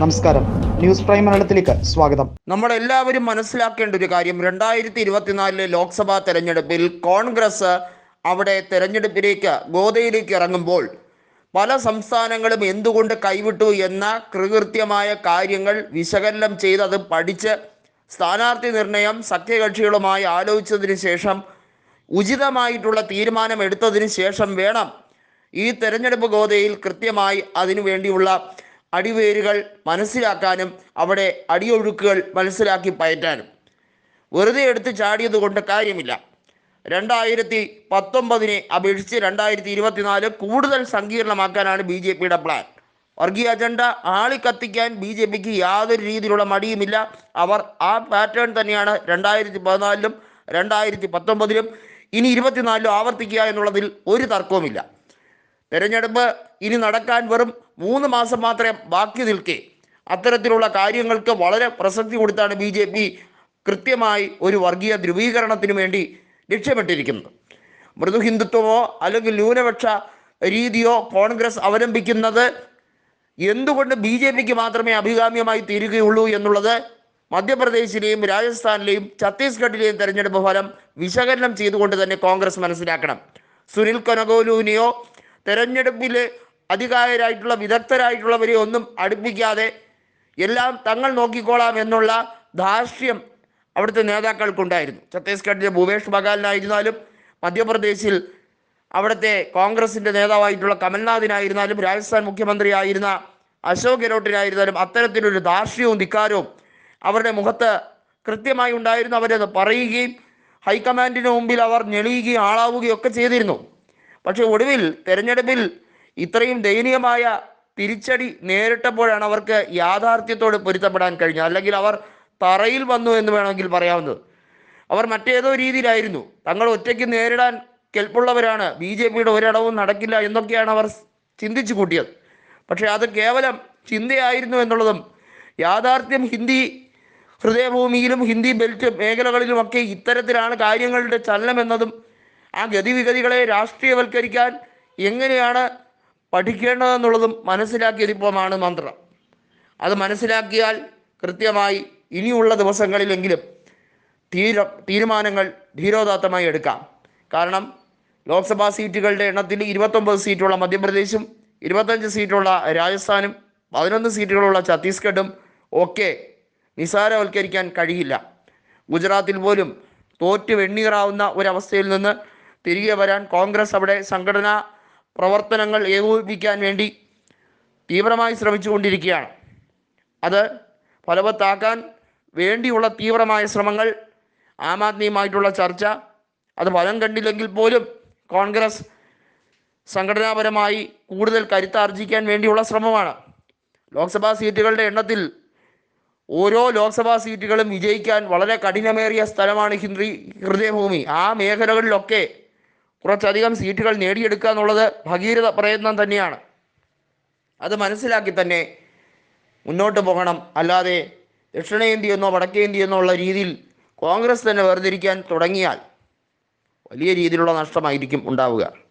നമസ്കാരം. News prime മലയാളത്തിലേക്ക് സ്വാഗതം. നമ്മളെല്ലാവരും മനസ്സിലാക്കേണ്ട ഒരു കാര്യം. രണ്ടായിരത്തി ഇരുപത്തിനാലിലെ ലോക്സഭാ തെരഞ്ഞെടുപ്പിൽ കോൺഗ്രസ് അവിടെ തെരഞ്ഞെടുപ്പിലേക്ക് ഗോതയിലേക്ക് ഇറങ്ങുമ്പോൾ പല സംസ്ഥാനങ്ങളും എന്തുകൊണ്ട് കൈവിട്ടു എന്ന കൃകൃത്യമായ കാര്യങ്ങൾ വിശകലനം ചെയ്ത് അത് പഠിച്ച് സ്ഥാനാർത്ഥി നിർണയം സഖ്യകക്ഷികളുമായി ആലോചിച്ചതിന് ശേഷം ഉചിതമായിട്ടുള്ള തീരുമാനം എടുത്തതിന് ശേഷം വേണം ഈ തെരഞ്ഞെടുപ്പ് ഗോതയിൽ കൃത്യമായി അതിനു വേണ്ടിയുള്ള അടിവേരുകൾ മനസ്സിലാക്കാനും അവിടെ അടിയൊഴുക്കുകൾ മനസ്സിലാക്കി പയറ്റാനും. വെറുതെ എടുത്ത് ചാടിയത് കൊണ്ട് കാര്യമില്ല. രണ്ടായിരത്തി പത്തൊമ്പതിനെ അപേക്ഷിച്ച് രണ്ടായിരത്തി ഇരുപത്തിനാല് കൂടുതൽ സങ്കീർണമാക്കാനാണ് ബി ജെ പിയുടെ പ്ലാൻ വർഗീയ അജണ്ട ആളിക്കത്തിക്കാൻ ബി ജെ പിക്ക് യാതൊരു രീതിയിലുള്ള മടിയുമില്ല. അവർ ആ പാറ്റേൺ തന്നെയാണ് രണ്ടായിരത്തി പതിനാലിലും രണ്ടായിരത്തി പത്തൊമ്പതിലും ഇനി ഇരുപത്തിനാലിലും ആവർത്തിക്കുക എന്നുള്ളതിൽ ഒരു തർക്കവുമില്ല. തെരഞ്ഞെടുപ്പ് ഇനി നടക്കാൻ വെറും മൂന്ന് മാസം മാത്രമേ ബാക്കി നിൽക്കേ. അത്തരത്തിലുള്ള കാര്യങ്ങൾക്ക് വളരെ പ്രസക്തി കൊടുത്താണ് ബി ജെ പി കൃത്യമായി ഒരു വർഗീയ ധ്രുവീകരണത്തിന് വേണ്ടി ലക്ഷ്യമിട്ടിരിക്കുന്നത്. മൃദു ഹിന്ദുത്വമോ അല്ലെങ്കിൽ ന്യൂനപക്ഷ രീതിയോ കോൺഗ്രസ് അവലംബിക്കുന്നത് എന്തുകൊണ്ട് ബി ജെ പിക്ക് മാത്രമേ അഭികാമ്യമായി തീരുകയുള്ളൂ എന്നുള്ളത് മധ്യപ്രദേശിലെയും രാജസ്ഥാനിലെയും ഛത്തീസ്ഗഡിലെയും തെരഞ്ഞെടുപ്പ് ഫലം വിശകലനം ചെയ്തുകൊണ്ട് തന്നെ കോൺഗ്രസ് മനസ്സിലാക്കണം. സുനിൽ കൊനഗോലുവിനെയോ തെരഞ്ഞെടുപ്പിൽ അധികാരരായിട്ടുള്ള വിദഗ്ധരായിട്ടുള്ളവരെ ഒന്നും അടുപ്പിക്കാതെ എല്ലാം തങ്ങൾ നോക്കിക്കോളാം എന്നുള്ള ധാർഷ്ട്യം അവിടുത്തെ നേതാക്കൾക്കുണ്ടായിരുന്നു. ഛത്തീസ്ഗഡിലെ ഭൂപേഷ് ബഗാലിനായിരുന്നാലും മധ്യപ്രദേശിൽ അവിടുത്തെ കോൺഗ്രസിന്റെ നേതാവായിട്ടുള്ള കമൽനാഥിനായിരുന്നാലും രാജസ്ഥാൻ മുഖ്യമന്ത്രിയായിരുന്ന അശോക് ഗെഹ്ലോട്ടിനായിരുന്നാലും അത്തരത്തിലൊരു ധാർഷ്ട്യവും ധിക്കാരവും അവരുടെ മുഖത്ത് കൃത്യമായി ഉണ്ടായിരുന്നു. അവരത് പറയുകയും ഹൈക്കമാൻഡിന് മുമ്പിൽ അവർ ഞെളിയുകയും ആളാവുകയും ഒക്കെ ചെയ്തിരുന്നു. പക്ഷേ ഒടുവിൽ തെരഞ്ഞെടുപ്പിൽ ഇത്രയും ദയനീയമായ തിരിച്ചടി നേരിട്ടപ്പോഴാണ് അവർക്ക് യാഥാർത്ഥ്യത്തോട് പൊരുത്തപ്പെടാൻ കഴിഞ്ഞത്. അല്ലെങ്കിൽ അവർ തറയിൽ വന്നു എന്ന് വേണമെങ്കിൽ പറയാവുന്നത്. അവർ മറ്റേതോ രീതിയിലായിരുന്നു. തങ്ങൾ ഒറ്റയ്ക്ക് നേരിടാൻ കെൽപ്പുള്ളവരാണ്. ബി ജെ പിയുടെ ഒരിടവും നടക്കില്ല എന്നൊക്കെയാണ് അവർ ചിന്തിച്ചു കൂട്ടിയത്. പക്ഷേ അത് കേവലം ചിന്തയായിരുന്നു എന്നുള്ളതും യാഥാർത്ഥ്യം ഹിന്ദി ഹൃദയഭൂമിയിലും ഹിന്ദി ബെൽറ്റ് മേഖലകളിലുമൊക്കെ ഇത്തരത്തിലാണ് കാര്യങ്ങളുടെ ചലനം എന്നതും ആ ഗതിവിഗതികളെ രാഷ്ട്രീയവൽക്കരിക്കാൻ എങ്ങനെയാണ് പഠിക്കേണ്ടതെന്നുള്ളതും മനസ്സിലാക്കിയതിപ്പോഴാണ് മന്ത്രം. അത് മനസ്സിലാക്കിയാൽ കൃത്യമായി ഇനിയുള്ള ദിവസങ്ങളിലെങ്കിലും തീര തീരുമാനങ്ങൾ ധീരോദാത്തമായി എടുക്കാം. കാരണം ലോക്സഭാ സീറ്റുകളുടെ എണ്ണത്തിൽ ഇരുപത്തൊമ്പത് സീറ്റുള്ള മധ്യപ്രദേശും ഇരുപത്തഞ്ച് സീറ്റുള്ള രാജസ്ഥാനും പതിനൊന്ന് സീറ്റുകളുള്ള ഛത്തീസ്ഗഡും ഒക്കെ നിസാരവൽക്കരിക്കാൻ കഴിയില്ല. ഗുജറാത്തിൽ പോലും തോറ്റ് വെണ്ണീറാവുന്ന ഒരവസ്ഥയിൽ നിന്ന് തിരികെ വരാൻ കോൺഗ്രസ് അവിടെ സംഘടനാ പ്രവർത്തനങ്ങൾ ഏകോപിപ്പിക്കാൻ വേണ്ടി തീവ്രമായി ശ്രമിച്ചുകൊണ്ടിരിക്കുകയാണ്. അത് ഫലവത്താക്കാൻ വേണ്ടിയുള്ള തീവ്രമായ ശ്രമങ്ങൾ ആം ആദ്മിയുമായിട്ടുള്ള ചർച്ച. അത് ഫലം കണ്ടില്ലെങ്കിൽ പോലും കോൺഗ്രസ് സംഘടനാപരമായി കൂടുതൽ കരുത്താർജിക്കാൻ വേണ്ടിയുള്ള ശ്രമമാണ്. ലോക്സഭാ സീറ്റുകളുടെ എണ്ണത്തിൽ ഓരോ ലോക്സഭാ സീറ്റുകളും വിജയിക്കാൻ വളരെ കഠിനമേറിയ സ്ഥലമാണ് ഹിന്ദി ഹൃദയഭൂമി. ആ മേഖലകളിലൊക്കെ കുറച്ചധികം സീറ്റുകൾ നേടിയെടുക്കുക എന്നുള്ളത് ഭഗീരഥ പ്രയത്നം തന്നെയാണ്. അത് മനസ്സിലാക്കി തന്നെ മുന്നോട്ട് പോകണം. അല്ലാതെ ദക്ഷിണേന്ത്യയെന്നോ വടക്കേന്ത്യയെന്നോ ഉള്ള രീതിയിൽ കോൺഗ്രസ് തന്നെ വേർതിരിക്കാൻ തുടങ്ങിയാൽ വലിയ രീതിയിലുള്ള നഷ്ടമായിരിക്കും ഉണ്ടാവുക.